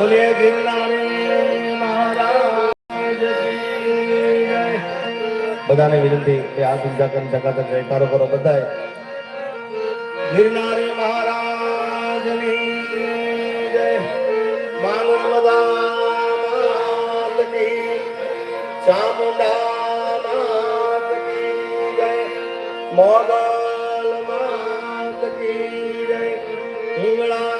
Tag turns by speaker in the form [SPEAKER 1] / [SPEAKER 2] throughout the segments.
[SPEAKER 1] બોલીએ ગિરનારી મહારાજ. બધાને વિનંતી કે આ ઊંચા કરી ચકાચક જયકારો કરો બધાય ગિરનારી મહારાજની જય. માનવદા માત કી. ચામુંડા માતકી જય. મોગલ માત કી જય. હિંગળાજ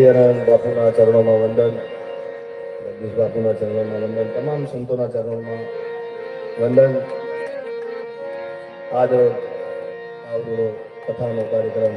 [SPEAKER 1] હરિહરણ બાપુના ચરણોમાં વંદન, જગદીશ બાપુના ચરણોમાં વંદન, તમામ સંતોના ચરણોમાં વંદન. આજ આવડો કથાનો કાર્યક્રમ.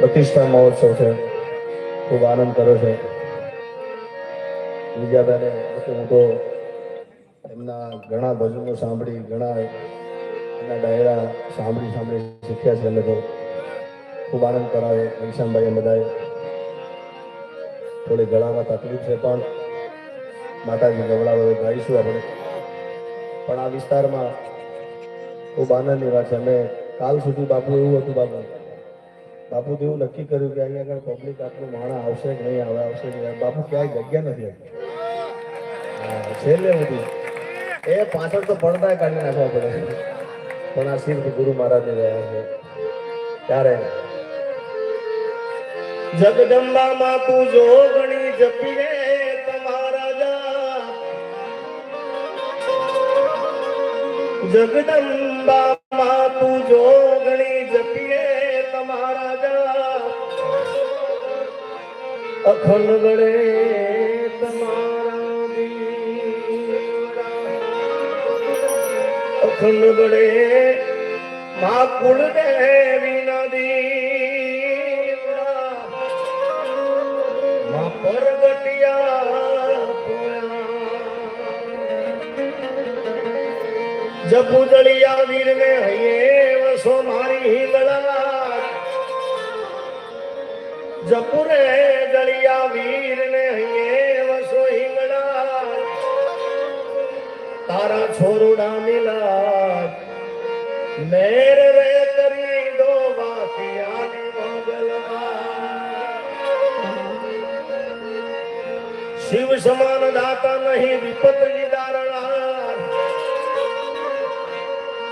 [SPEAKER 1] પ્રતિષ્ઠા મહોત્સવ છે. ખૂબ આનંદ કર્યો છે. વિજયાબેને હું તો એમના ઘણા ભજનો સાંભળી, ઘણા એમના ડાયરા સાંભળી સાંભળી. શીખ્યા છે અમે તો ખૂબ આનંદ કરાવે ઘનશ્યામભાઈએ બધાએ. થોડી ગળામાં તકલીફ છે પણ માતાજી ગવડાવે ગાઈશું આપણે. પણ આ વિસ્તારમાં ખૂબ આનંદની વાત છે. અમે કાલ સુધી બાપુ એવું હતું બાપુ. બાપુ તો એવું નક્કી કર્યું કે અહીંયા આગળ પબ્લિક આટલું માણા આવશે કે નહીં આવે આવશે કે બાપુ ક્યાંય જગ્યા નથી છેલ્લે સુધી. એ પાછળ તો પડદા કાઢી નાખવા પડે આ ગુરુ મહારાજ રહ્યા છે. ત્યારે જગદંબા માં તું ગણી જપી જગદંબા માં તું ગણી જપી રે તમારા અખંડ ગળે ગળે મા કુળ દેવી નદીવડા મા પરગટિયા જપુદળિયા વીર ને હૈયે વસો મારી હિંગળા જપુરે દળિયા વીર ને હૈયે તારા છોરુડા મિલા મેર રે કરી દો વાતિયાની મોગલમાં શિવ સમાન દાતા નહીં વિપત નિદારણા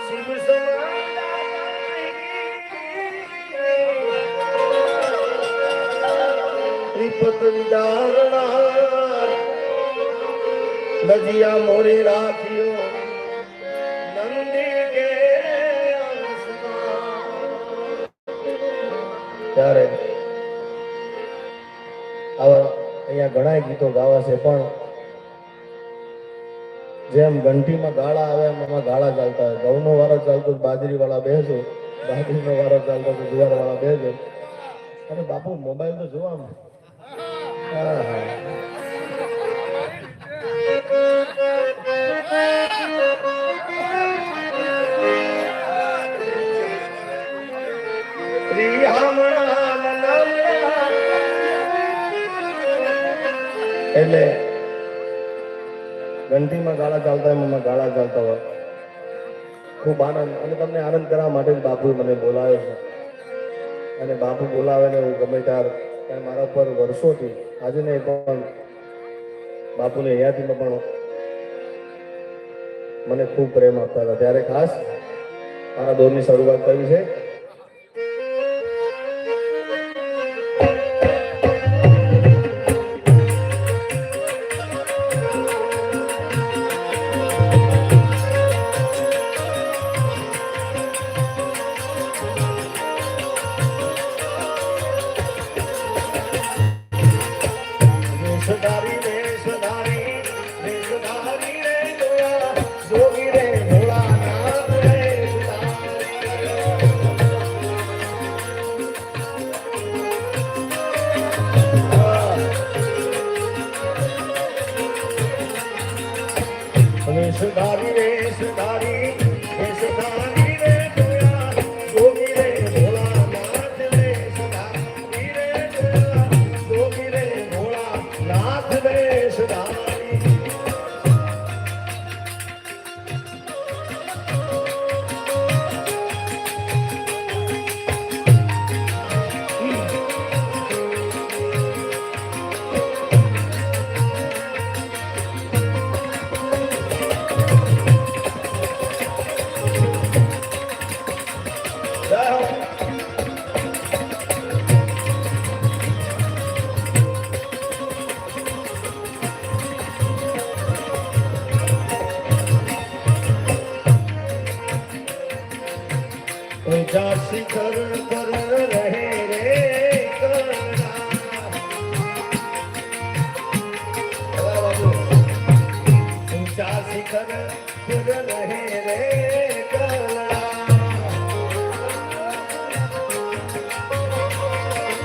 [SPEAKER 1] શિવ સમાન નિદારણા નદિયા મોરે રાખ્યો નંદી કે ત્યારે આવા અહીંયા ઘણા ગીતો ગાવા છે, પણ જેમ ઘંટીમાં ગાળા આવે એમ એમાં ગાળા ચાલતા હોય. ઘઉંનો વારો ચાલતો બાજરી વાળા બેસો બાજરીનો વારો ચાલતો તો જુવાર વાળા બેસો અને બાપુ મોબાઈલ તો જોવા હા. એટલે ઘંટીમાં ગાળા ચાલતા હોય મમ્મા ગાળા ચાલતા હોય. ખૂબ આનંદ. અને તમને આનંદ કરવા માટે જ બાપુ મને બોલાવે છે. અને બાપુ બોલાવે ને હું ગમે ત્યારે મારા ઉપર વર્ષોથી, આજે નહીં, પણ બાપુને અહીંયાથી પણ મને ખૂબ પ્રેમ આપતા હતા. ત્યારે ખાસ મારા દોરની શરૂઆત કરી છે. Vai, Rafinha.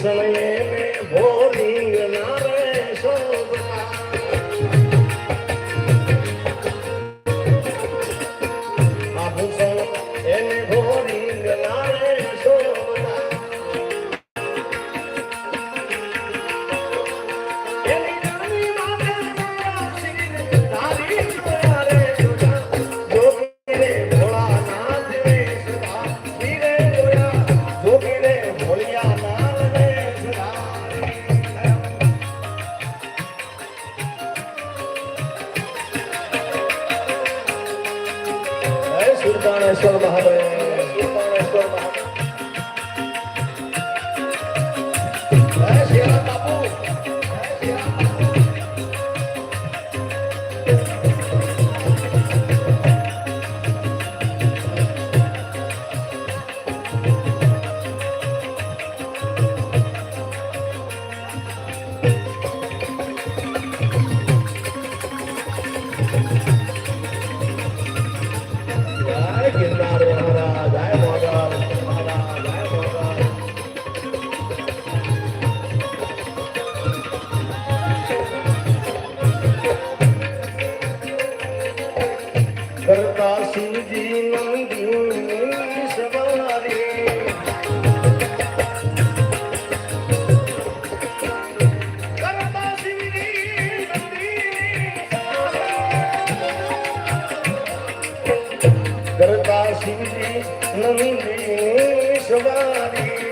[SPEAKER 1] Jerusalém. કરતા શિવજી નંદી સવારી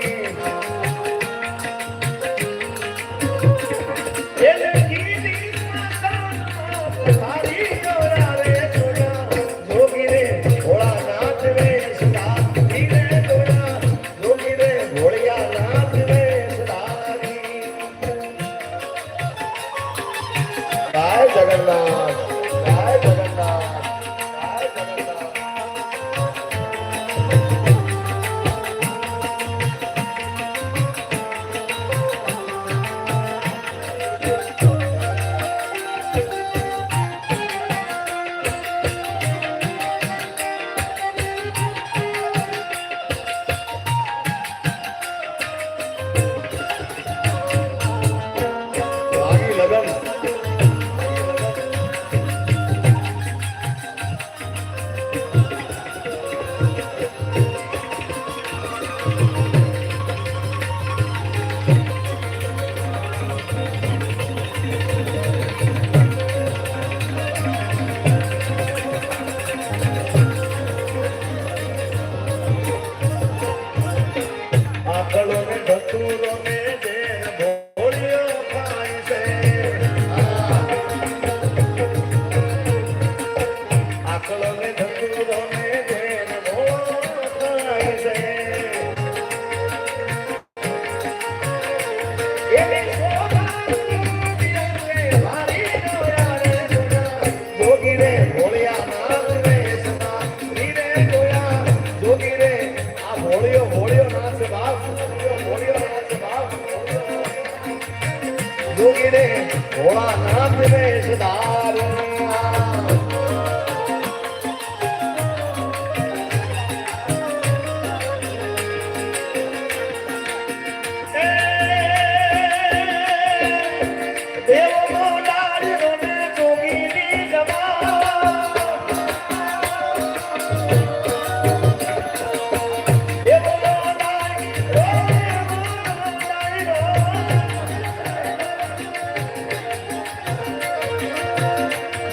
[SPEAKER 1] ભોગીને ભોળાનાથને સદારો.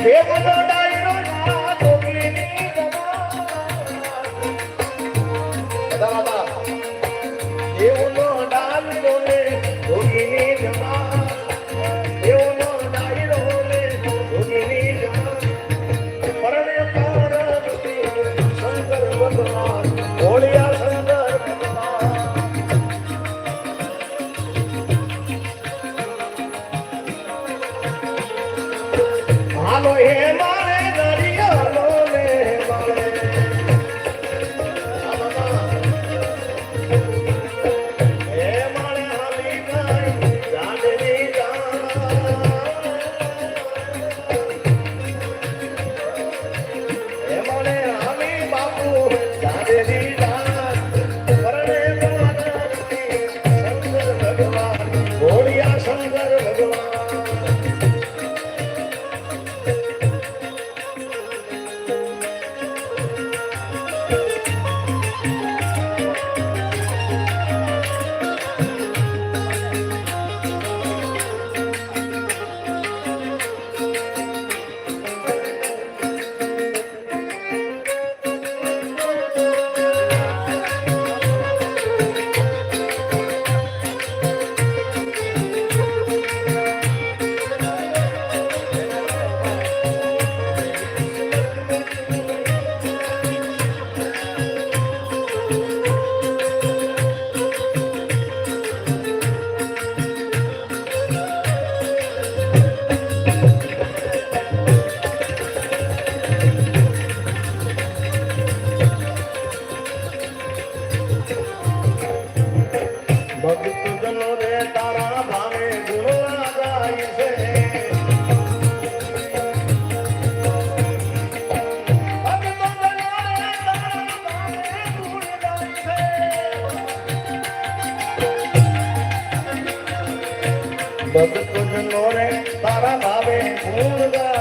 [SPEAKER 1] Pega जाने दी છે ભક્તજનો